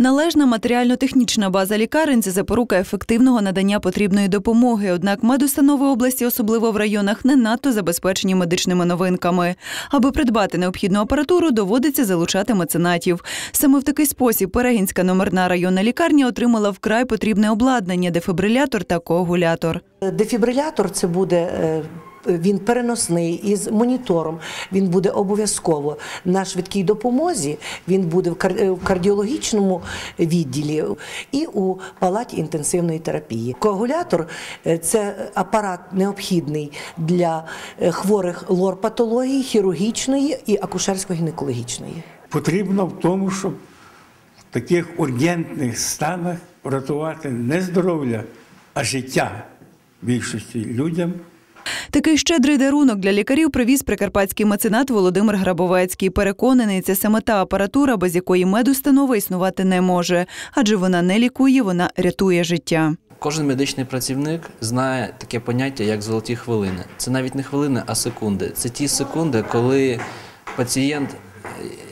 Належна матеріально-технічна база лікарень це запорука ефективного надання потрібної допомоги. Однак медустанови області, особливо в районах, не надто забезпечені медичними новинками. Аби придбати необхідну апаратуру, доводиться залучати меценатів. Саме в такий спосіб Перегінська номерна районна лікарня отримала вкрай потрібне обладнання, дефібрилятор та коагулятор. Дефібрилятор це буде. Він переносний із монітором. Він буде обов'язково на швидкій допомозі. Він буде в е, кардіологічному відділі і у палаті інтенсивної терапії. Коагулятор е, це апарат необхідний для е, хворих лор-патології, хірургічної і акушерсько-гінекологічної. Потрібно в тому, щоб в таких ургентних станах врятувати не здоров'я, а життя більшості людям. Такий щедрий дарунок для лікарів привіз прикарпатський меценат Володимир Грабовецький. Переконаний, це саме та апаратура, без якої медустанова існувати не може, адже вона не лікує, вона рятує життя. Кожен медичний працівник знає таке поняття, як золоті хвилини. Це навіть не хвилини, а секунди. Це ті секунди, коли пацієнт е,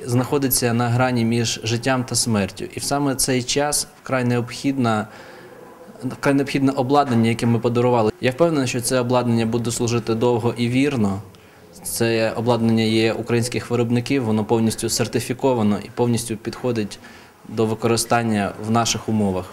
знаходиться на грані між життям та смертю. І в саме цей час вкрай необхідна. Вкрай необхідне обладнання, яке ми подарували. Я впевнений, що це обладнання буде служити довго і вірно. Це обладнання є українських виробників, воно повністю сертифіковано і повністю підходить до використання в наших умовах.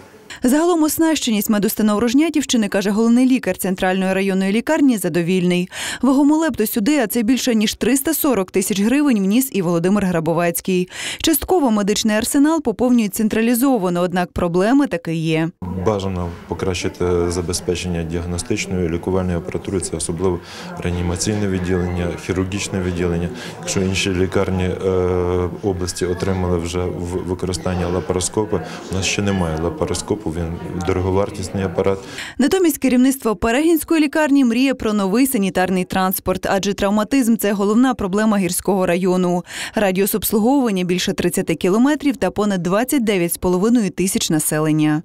Загалом оснащеність медустанов Рожнятівщини, каже головний лікар центральної районної лікарні, задовільний. Вагому лепту сюди, а це більше ніж 340 тисяч гривень вніс і Володимир Грабовецький. Частково медичний арсенал поповнюють централізовано, однак проблеми таки є. Бажано покращити забезпечення діагностичної лікувальної апаратури, це особливо реанімаційне відділення, хірургічне відділення. Якщо інші лікарні е, області отримали вже в використання лапароскопа, у нас ще немає лапароскопу, він дороговартісний апарат. Натомість керівництво Перегінської лікарні мріє про новий санітарний транспорт, адже травматизм це головна проблема гірського району. Радіус обслуговування більше 30 кілометрів та понад 29,5 тисяч населення.